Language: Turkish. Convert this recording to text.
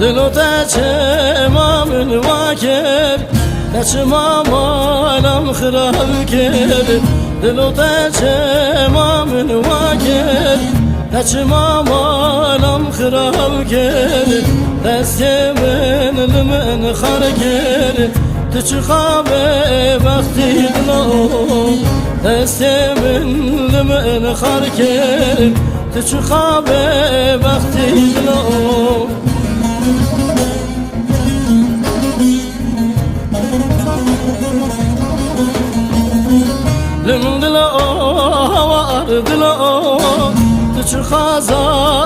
دلو تچما من واکر تچما مالم خراب کر دلو تچما من واکر تچما مالم خراب کر دست من لمن خار کر تچ خواب وقتی دلو دست من لمن خار کر تچ خواب وقتی دلو Lındla o, vardıla o, küçük hazan.